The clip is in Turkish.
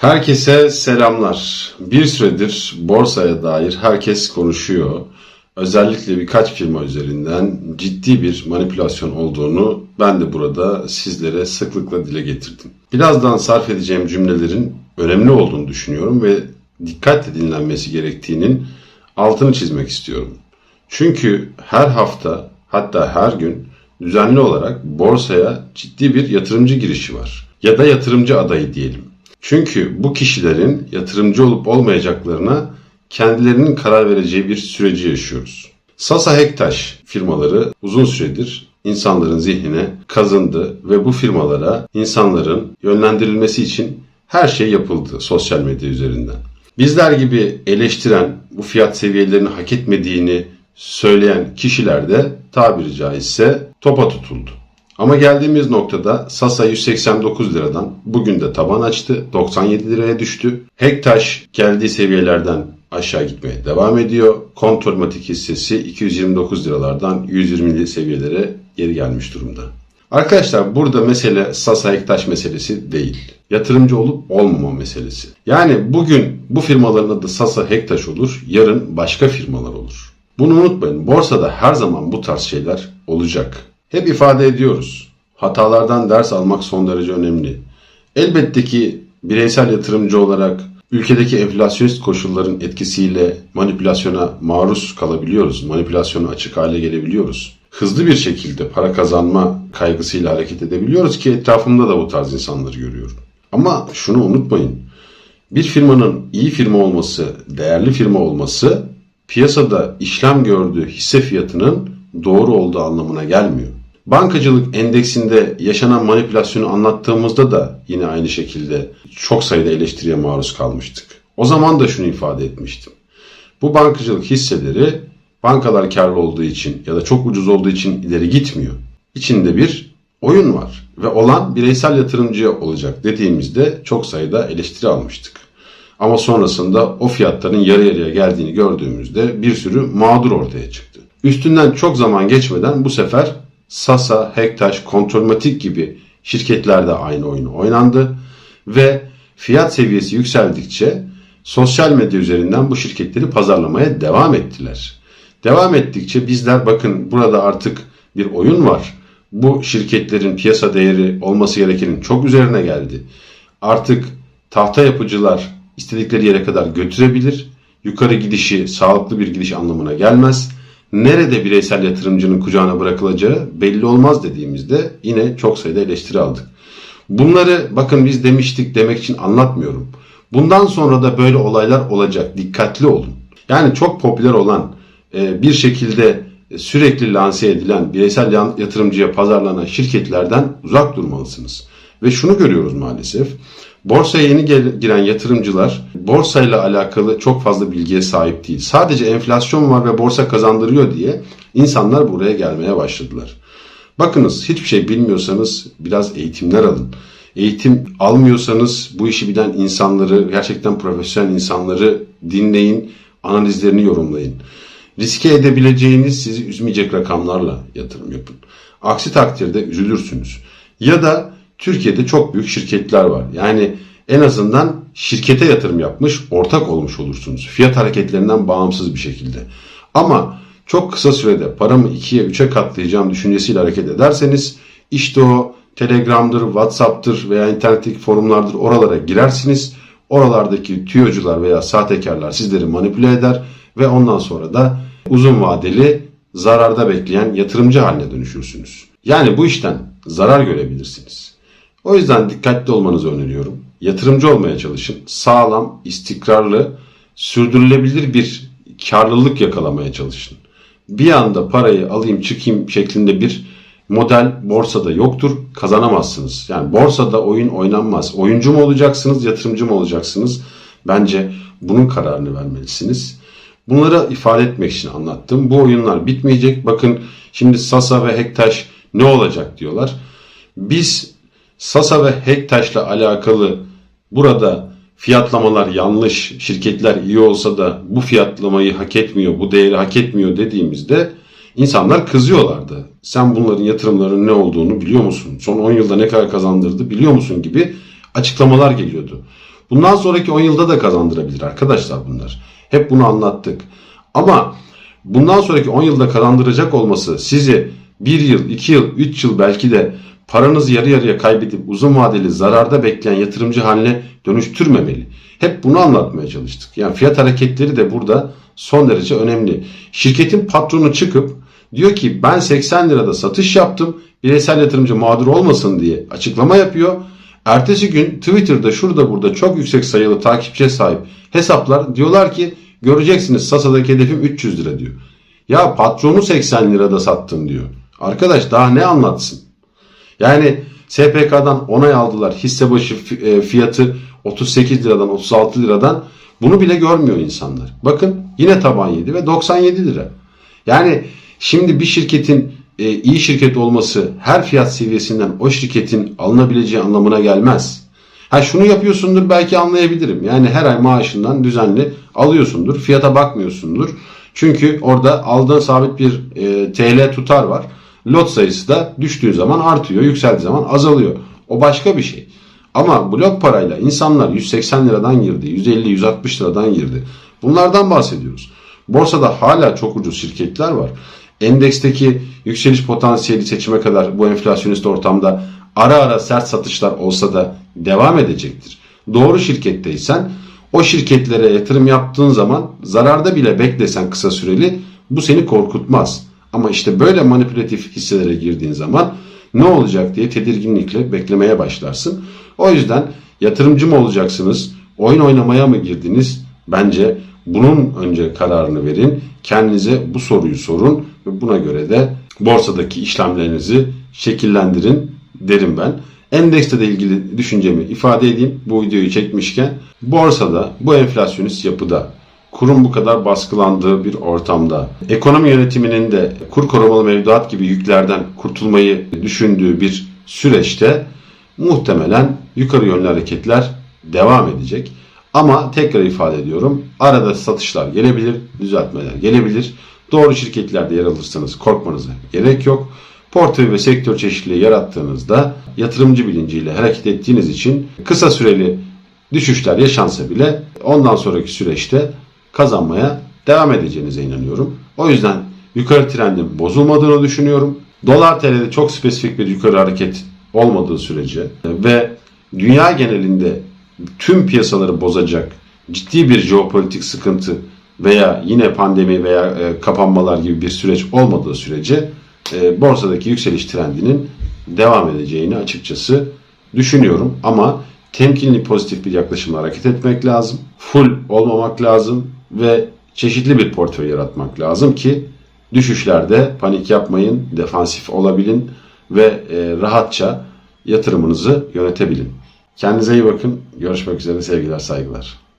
Herkese selamlar. Bir süredir borsaya dair herkes konuşuyor. Özellikle birkaç firma üzerinden ciddi bir manipülasyon olduğunu ben de burada sizlere sıklıkla dile getirdim. Birazdan sarf edeceğim cümlelerin önemli olduğunu düşünüyorum ve dikkatle dinlenmesi gerektiğinin altını çizmek istiyorum. Çünkü her hafta hatta her gün düzenli olarak borsaya ciddi bir yatırımcı girişi var. Ya da yatırımcı adayı diyelim. Çünkü bu kişilerin yatırımcı olup olmayacaklarına kendilerinin karar vereceği bir süreci yaşıyoruz. Sasa Hektaş firmaları uzun süredir insanların zihnine kazındı ve bu firmalara insanların yönlendirilmesi için her şey yapıldı sosyal medya üzerinden. Bizler gibi eleştiren, bu fiyat seviyelerini hak etmediğini söyleyen kişiler de tabiri caizse topa tutuldu. Ama geldiğimiz noktada Sasa 189 liradan bugün de taban açtı. 97 liraya düştü. Hektaş geldiği seviyelerden aşağı gitmeye devam ediyor. Kontormatik hissesi 229 liralardan 120'li seviyelere geri gelmiş durumda. Arkadaşlar burada mesele Sasa Hektaş meselesi değil. Yatırımcı olup olmama meselesi. Yani bugün bu firmaların adı Sasa Hektaş olur, yarın başka firmalar olur. Bunu unutmayın. Borsada her zaman bu tarz şeyler olacak. Hep ifade ediyoruz. Hatalardan ders almak son derece önemli. Elbette ki bireysel yatırımcı olarak ülkedeki enflasyonist koşulların etkisiyle manipülasyona maruz kalabiliyoruz. Manipülasyona açık hale gelebiliyoruz. Hızlı bir şekilde para kazanma kaygısıyla hareket edebiliyoruz ki etrafımda da bu tarz insanları görüyorum. Ama şunu unutmayın. Bir firmanın iyi firma olması, değerli firma olması piyasada işlem gördüğü hisse fiyatının doğru olduğu anlamına gelmiyor. Bankacılık endeksinde yaşanan manipülasyonu anlattığımızda da yine aynı şekilde çok sayıda eleştiriye maruz kalmıştık. O zaman da şunu ifade etmiştim. Bu bankacılık hisseleri bankalar karlı olduğu için ya da çok ucuz olduğu için ileri gitmiyor. İçinde bir oyun var ve olan bireysel yatırımcıya olacak dediğimizde çok sayıda eleştiri almıştık. Ama sonrasında o fiyatların yarı yarıya geldiğini gördüğümüzde bir sürü mağdur ortaya çıktı. Üstünden çok zaman geçmeden bu sefer Sasa, Hektaş, Kontrolmatik gibi şirketlerde aynı oyunu oynandı ve fiyat seviyesi yükseldikçe sosyal medya üzerinden bu şirketleri pazarlamaya devam ettiler. Devam ettikçe bizler bakın burada artık bir oyun var. Bu şirketlerin piyasa değeri olması gerekenin çok üzerine geldi. Artık tahta yapıcılar istedikleri yere kadar götürebilir. Yukarı gidişi sağlıklı bir gidiş anlamına gelmez nerede bireysel yatırımcının kucağına bırakılacağı belli olmaz dediğimizde yine çok sayıda eleştiri aldık. Bunları bakın biz demiştik demek için anlatmıyorum. Bundan sonra da böyle olaylar olacak. Dikkatli olun. Yani çok popüler olan e, bir şekilde sürekli lanse edilen bireysel yatırımcıya pazarlanan şirketlerden uzak durmalısınız. Ve şunu görüyoruz maalesef. Borsaya yeni giren yatırımcılar borsayla alakalı çok fazla bilgiye sahip değil. Sadece enflasyon var ve borsa kazandırıyor diye insanlar buraya gelmeye başladılar. Bakınız hiçbir şey bilmiyorsanız biraz eğitimler alın. Eğitim almıyorsanız bu işi bilen insanları, gerçekten profesyonel insanları dinleyin, analizlerini yorumlayın. Riske edebileceğiniz sizi üzmeyecek rakamlarla yatırım yapın. Aksi takdirde üzülürsünüz. Ya da Türkiye'de çok büyük şirketler var. Yani en azından şirkete yatırım yapmış, ortak olmuş olursunuz. Fiyat hareketlerinden bağımsız bir şekilde. Ama çok kısa sürede paramı 2'ye 3'e katlayacağım düşüncesiyle hareket ederseniz işte o Telegram'dır, WhatsApp'tır veya internetteki forumlardır oralara girersiniz. Oralardaki tüyocular veya sahtekarlar sizleri manipüle eder ve ondan sonra da uzun vadeli zararda bekleyen yatırımcı haline dönüşürsünüz. Yani bu işten zarar görebilirsiniz. O yüzden dikkatli olmanızı öneriyorum. Yatırımcı olmaya çalışın. Sağlam, istikrarlı, sürdürülebilir bir karlılık yakalamaya çalışın. Bir anda parayı alayım çıkayım şeklinde bir model borsada yoktur. Kazanamazsınız. Yani borsada oyun oynanmaz. Oyuncu mu olacaksınız, yatırımcı mı olacaksınız? Bence bunun kararını vermelisiniz. Bunları ifade etmek için anlattım. Bu oyunlar bitmeyecek. Bakın şimdi Sasa ve Hektaş ne olacak diyorlar. Biz Sasa ve Hektaş'la alakalı burada fiyatlamalar yanlış, şirketler iyi olsa da bu fiyatlamayı hak etmiyor, bu değeri hak etmiyor dediğimizde insanlar kızıyorlardı. Sen bunların yatırımlarının ne olduğunu biliyor musun? Son 10 yılda ne kadar kazandırdı biliyor musun gibi açıklamalar geliyordu. Bundan sonraki 10 yılda da kazandırabilir arkadaşlar bunlar. Hep bunu anlattık. Ama bundan sonraki 10 yılda kazandıracak olması sizi 1 yıl, 2 yıl, 3 yıl belki de paranızı yarı yarıya kaybedip uzun vadeli zararda bekleyen yatırımcı haline dönüştürmemeli. Hep bunu anlatmaya çalıştık. Yani fiyat hareketleri de burada son derece önemli. Şirketin patronu çıkıp diyor ki ben 80 lirada satış yaptım. Bireysel yatırımcı mağdur olmasın diye açıklama yapıyor. Ertesi gün Twitter'da şurada burada çok yüksek sayılı takipçiye sahip hesaplar diyorlar ki göreceksiniz Sasa'daki hedefim 300 lira diyor. Ya patronu 80 lirada sattım diyor. Arkadaş daha ne anlatsın? Yani SPK'dan onay aldılar. Hisse başı e, fiyatı 38 liradan 36 liradan bunu bile görmüyor insanlar. Bakın yine taban yedi ve 97 lira. Yani şimdi bir şirketin e, iyi şirket olması her fiyat seviyesinden o şirketin alınabileceği anlamına gelmez. Ha şunu yapıyorsundur belki anlayabilirim. Yani her ay maaşından düzenli alıyorsundur. Fiyata bakmıyorsundur. Çünkü orada aldığın sabit bir e, TL tutar var. Lot sayısı da düştüğü zaman artıyor, yükseldiği zaman azalıyor. O başka bir şey. Ama blok parayla insanlar 180 liradan girdi, 150-160 liradan girdi. Bunlardan bahsediyoruz. Borsada hala çok ucuz şirketler var. Endeksteki yükseliş potansiyeli seçime kadar bu enflasyonist ortamda ara ara sert satışlar olsa da devam edecektir. Doğru şirketteysen o şirketlere yatırım yaptığın zaman zararda bile beklesen kısa süreli bu seni korkutmaz. Ama işte böyle manipülatif hisselere girdiğin zaman ne olacak diye tedirginlikle beklemeye başlarsın. O yüzden yatırımcı mı olacaksınız, oyun oynamaya mı girdiniz? Bence bunun önce kararını verin. Kendinize bu soruyu sorun ve buna göre de borsadaki işlemlerinizi şekillendirin derim ben. Endekste de ilgili düşüncemi ifade edeyim bu videoyu çekmişken. Borsada bu enflasyonist yapıda kurun bu kadar baskılandığı bir ortamda ekonomi yönetiminin de kur korumalı mevduat gibi yüklerden kurtulmayı düşündüğü bir süreçte muhtemelen yukarı yönlü hareketler devam edecek. Ama tekrar ifade ediyorum arada satışlar gelebilir, düzeltmeler gelebilir. Doğru şirketlerde yer alırsanız korkmanıza gerek yok. Portföy ve sektör çeşitliliği yarattığınızda yatırımcı bilinciyle hareket ettiğiniz için kısa süreli düşüşler yaşansa bile ondan sonraki süreçte kazanmaya devam edeceğinize inanıyorum. O yüzden yukarı trendin bozulmadığını düşünüyorum. Dolar TL'de çok spesifik bir yukarı hareket olmadığı sürece ve dünya genelinde tüm piyasaları bozacak ciddi bir jeopolitik sıkıntı veya yine pandemi veya e, kapanmalar gibi bir süreç olmadığı sürece e, borsadaki yükseliş trendinin devam edeceğini açıkçası düşünüyorum. Ama temkinli pozitif bir yaklaşımla hareket etmek lazım. Full olmamak lazım ve çeşitli bir portföy yaratmak lazım ki düşüşlerde panik yapmayın, defansif olabilin ve e, rahatça yatırımınızı yönetebilin. Kendinize iyi bakın. Görüşmek üzere sevgiler, saygılar.